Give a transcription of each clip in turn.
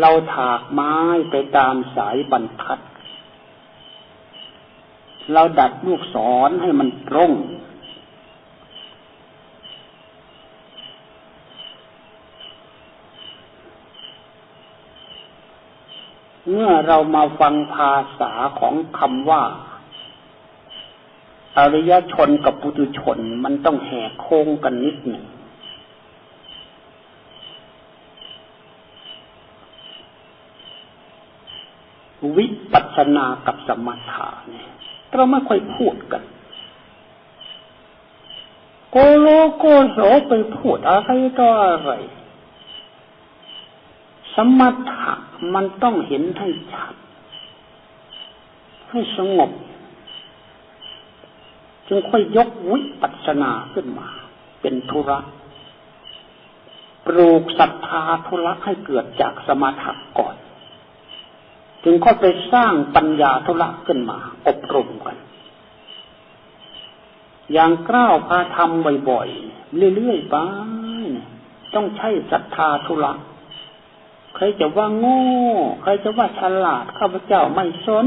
เราถากไม้ไปตามสายบรรทัด เราดัดลูกศรให้มันตรง เมื่อเรามาฟังภาษาของคำว่า อริยชนกับปุถุชนมันต้องแหกโค้งกันนิดหนึ่งวิปั สนากับสมถะเนี่ยเราไม่ค่อยพูดกัน โกโลโกโสไปพูดอะไรต่ออะไร สมถะมันต้องเห็นให้ชัด ให้สงบ จึงค่อยยกวิปัสสนาขึ้นมา เป็นธุระปลูกศรัทธาธุระให้เกิดจากสมถะก่อน จึงค่อยไปสร้างปัญญาธุระขึ้นมา อบรมกัน อย่างกล้าวพาทำบ่อยๆ เรื่อยๆไปต้องใช้ศรัทธาธุระใครจะว่าโง่ ใครจะว่าฉลาดข้าพเจ้าไม่สน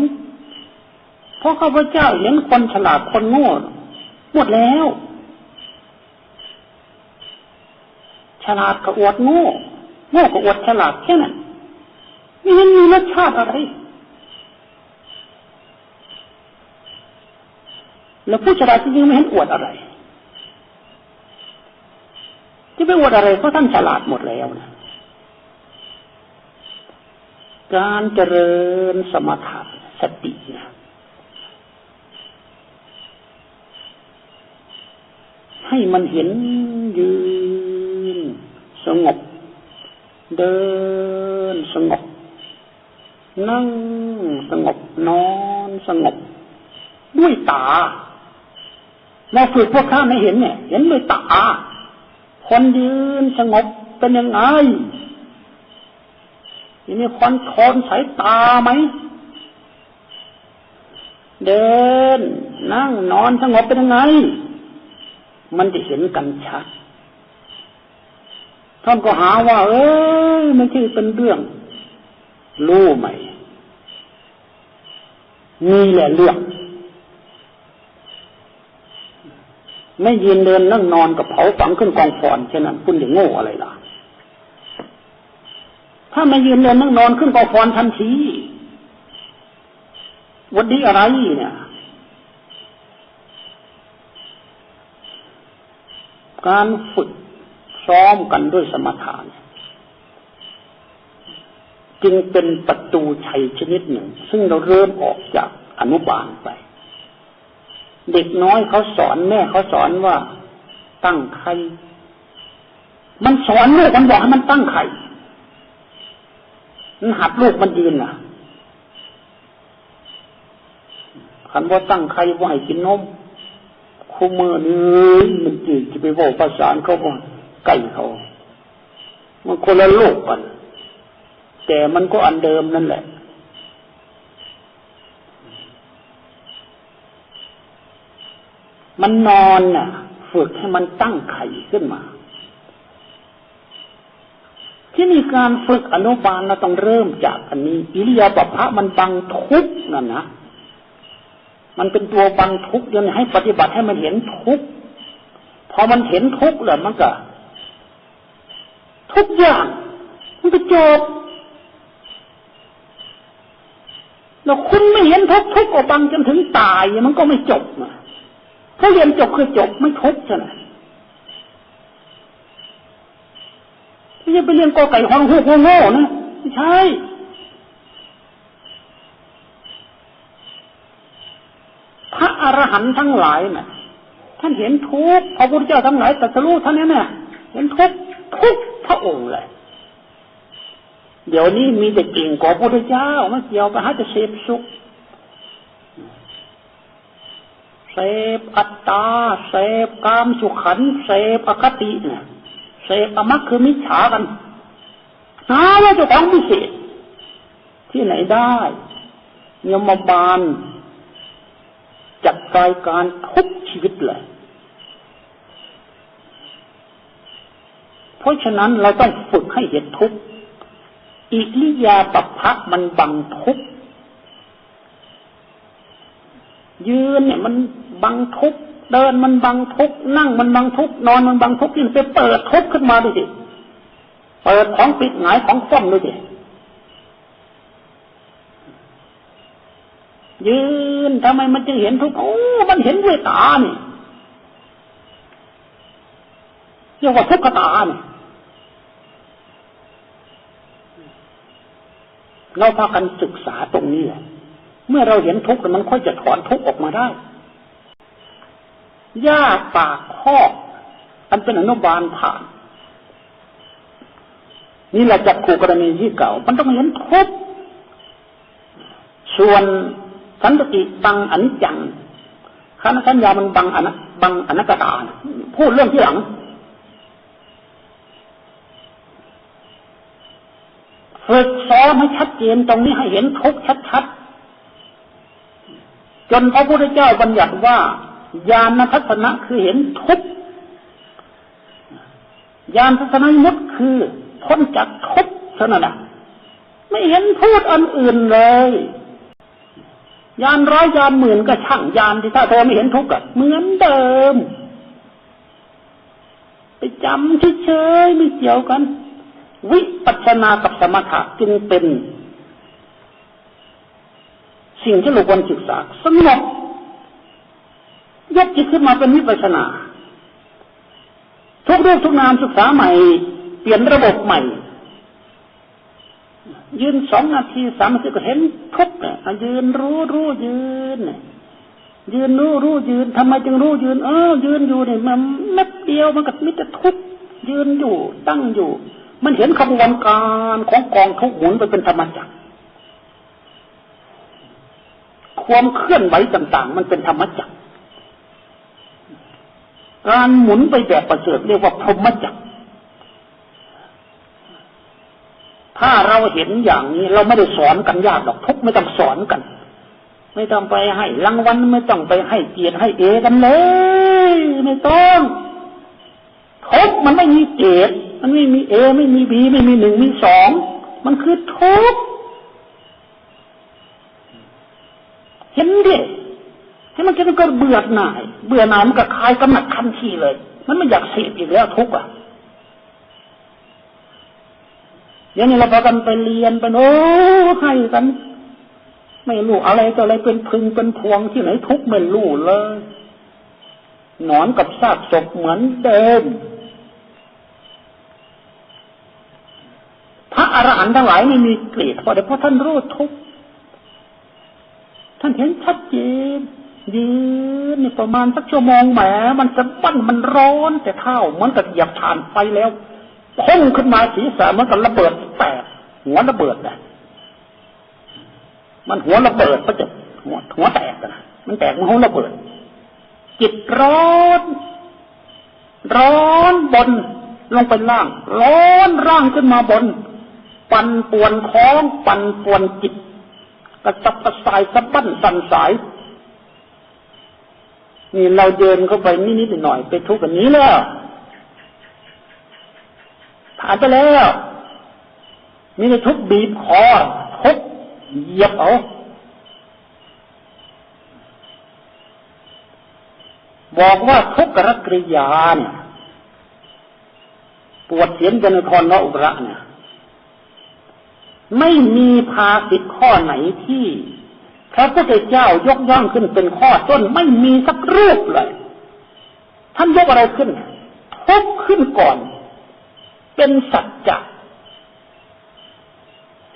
เพราะข้าพเจ้าเห็นคนฉลาดคนโง่หมดแล้ว ฉลาดก็อวดโง่ โง่ก็อวดฉลาดแค่นั้น ไม่เห็นมีรสชาติอะไร แล้วผู้ฉลาดจริงๆไม่เห็นอวดอะไร ที่ไปอวดอะไรเพราะท่านฉลาดหมดแล้วนะการเจริญสมถะสตินะให้มันเห็นยืน สงบ เดินสงบ นั่งสงบนอนสงบ ด้วยตาเราฝึกพวกข้าไม่เห็นเนี่ย เห็นด้วยตา คนยืนสงบเป็นยังไงทีนี้คอนโทนสายตาไหม เดิน นั่งนอนสงบเป็นยังไง มันจะเห็นกันชัดท่านก็หาว่า เอ้ยไม่ใช่เป็นเรื่องรู้ไหม มีแหละเรื่องไม่ยืนเดินนั่งนอนกับเผาฝังขึ้นกองฟอนเช่นนั้นคุณจะโง่อะไรล่ะ ถ้าไม่ยืนเดินนั่งนอนขึ้นกองฟอนทันทีวันนี้อะไรเนี่ยการฝึกซ้อมกันด้วยสมถะ จึงเป็นประตูชัยชนิดหนึ่ง ซึ่งเราเริ่มออกจากอนุบาลไป เด็กน้อยเขาสอนแม่เขาสอนว่าตั้งไข่มันสอนลูกมันบอกให้มันตั้งไข่มันหัดลูกมันยืนน่ะคันว่าตั้งไข่ว่าให้กินนมคู่มือนี่มันจีจะไปบอกภาษาเขาว่าไก่เขา มันคนละโลกกัน แต่มันก็อันเดิมนั่นแหละ มันนอนน่ะ ฝึกให้มันตั้งไข่ขึ้นมา ที่มีการฝึกอนุบาลเราต้องเริ่มจากอันนี้ อิริยาบถะมันบังทุกนั่นนะมันเป็นตัวบังทุกยวนี้ให้ปฏิบัติให้มันเห็นทุกพอมันเห็นทุกแล้วมันก็ ทุกอย่าง มันก็จบ แล้วคุณไม่เห็นทุกทุกอบังจนถึงตายมันก็ไม่จบนะถ้าเรียนจบคือจบไม่ทุกใช่ไหมไม่ใช่ไปเรียนกอไก่ฮองฮูกโง่นะไม่ใช่พระอรหันต์ทั้งหลายนะ่ะ ท่านเห็นทุกพระพุทธเจ้าทั้งหลายตรัสรู้ท่านนี้เนี่ยเห็นทุกทุกพระองค์เลย เดี๋ยวนี้มีแต่เก่งกว่าพระพุทธเจ้าไม่เกี่ยวไปหาจะเสพสุขเสพอัตตาเสพกามสุขันเสพอคติเนี่ยเสพอมักคือมิจฉากันหาว่าจะของพิเศษที่ไหนได้ยมบาลจัดรายการทุกชีวิตเลยเพราะฉะนั้นเราต้องฝึกให้เห็นทุกข์ อิริยาปภะมันบังทุกยืนเนี่ย มันบังทุกเดินมันบังทุกนั่งมันบังทุกนอนมันบังทุกยิ่งไปเปิดทุกขึ้นมาดูสิเปิดของปิดหงายของฟ้อมดูสิยืนทำไมมันจึงเห็นทุกโอ้มันเห็นด้วยตาเนี่ยเรียกว่าทุกขตาเนี่ย เราพากันศึกษาตรงนี้แหละ เมื่อเราเห็นทุกข์มันค่อยจะถอนทุกข์ออกมาได้หญ้าปากข้ออันเป็นอนุบาลผ่าน นี่แหละจักขู่กรณีที่เก่า มันต้องเห็นทุกข์ส่วนสันติบังอนิจจังคณะสัญญามันบังอนับังอนัตตา พูดเรื่องที่หลัง ฝึกซ้อมให้ชัดเจนตรงนี้ให้เห็นทุกชัดๆจนพระพุทธเจ้าบัญญัติว่าญาณทัศนะคือเห็นทุกญาณทัศนมุตคือพ้นจากทุกเท่านั้นไม่เห็นพูดอันอื่นเลยยานร้อยยานหมื่นก็ช่างยานที่ถ้าเธอไม่เห็นทุกข์อะเหมือนเดิม ไปจำเฉยๆไม่เกี่ยวกัน วิปัสสนากับสมถะจึงเป็น สิ่งที่เราควรศึกษาสงบยกจิตขึ้นมาเป็นวิปัสสนา ทุกเรื่องทุกนามศึกษาใหม่ เปลี่ยนระบบใหม่ ยืนสองนาทีสามนาทีก็เห็นทุกเนี่ยยืนรู้รู้ยืนยืนรู้รู้ยืนทำไมจึงรู้ยืน เออยืนอยู่เนี่ยมันเม็ดเดียวมันก็มิแต่ทุกยืนอยู่ตั้งอยู่ มันเห็นขบวนการของกองทุกหมุนไปเป็นธรรมจักรความเคลื่อนไหวต่าง ๆ มันเป็นธรรมจักรการหมุนไปแบบประเสริฐเรียกว่าพรหมจักรถ้าเราเห็นอย่างนี้ เราไม่ได้สอนกันยากหรอกทุกไม่ต้องสอนกัน ไม่ต้องไปให้รางวัลไม่ต้องไปให้เกียรติให้เอกันเลย ไม่ต้องทุกมันไม่มีเกียรติ มันไม่มีเอไม่มีบีไม่มีหนึ่งมีสองมันคือทุกข์เห็นดิให้มันแค่ก็เบื่อหน่าย เบื่อหน่ายมันก็คลายกำหนัดทันทีเลย มันไม่อยากเสพอีกแล้วทุกข์อะเดี๋ยวนี้เราพากันไปเรียนไปโอ้ให้กัน ไม่รู้อะไรต่ออะไรเป็นพึงเป็นพวงที่ไหนทุกข์ไม่รู้เลย นอนกับซากศพเหมือนเดิม พระอร หันทั้งหลายไม่มีเกลียดเพราะเดี๋ยวพราะท่านรู้ทุกท่านเห็นชัดเจนยืนนี่ประมาณสักชั่วโมงแหมมันจะปั้นมันร้อน แต่เท่าเหมือนกับเหยียบฐานไฟแล้วพุ่งขึ้นมาศีรษะมันก็ระเบิดแตกหัวระเบิดนะมันหัวระเบิดก็จะหัวหัวแตกนะมันแตกมันหัวระเบิด จิตร้อนร้อนบนลงไปล่าง ร้อนร่างขึ้นมาบน ปั่นป่วนท้องปั่นป่วนจิตกระสับกระส่ายสะบั้นสั่นสาย นี่เราเดินเข้าไปนิดๆหน่อยไปทุกข์กันนี้แล้วผ่านไปแล้วมีในทุกบีบคอทุกเหยียบเอาบอกว่าทุกขกริยาเนี่ยปวดเสียนจนคอนอุระเนี่ย ไม่มีภาสิทข้อไหนที่พระพุทธเจ้ายกย่องขึ้นเป็นข้อต้นไม่มีสักรูปเลย ท่านยกอะไรขึ้นทุกขึ้นก่อน เป็นสัจจะ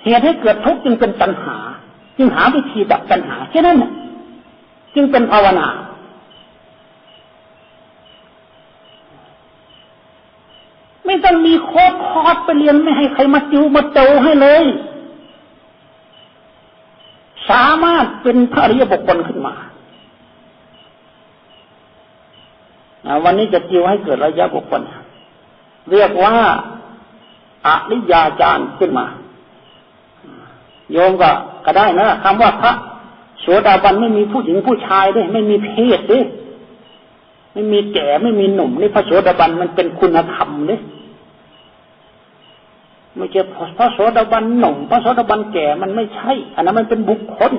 เหตุให้เกิดทุกข์จึงเป็นตัณหา จึงหาวิธีดับตัณหาแค่นั้นจึงเป็นภาวนา ไม่ต้องมีโคตรคอร์สไปเรียนไม่ให้ใครมาจิวมาโตให้เลย สามารถเป็นพระอริยบุคคลขึ้นมาวันนี้จะจิวให้เกิดระยะบุคคลเรียกว่าอริยาจารย์ขึ้นมา โยมก็ก็ได้นะคำว่าพระโสดาบันไม่มีผู้หญิงผู้ชายด้วยไม่มีเพศด้วยไม่มีแก่ไม่มีหนุ่มนี่พระโสดาบันมันเป็นคุณธรรมเนี่ย ไม่ใช่พระโสดาบันหนุ่มพระโสดาบันแก่มันไม่ใช่ อันนั้นมันเป็นบุคคล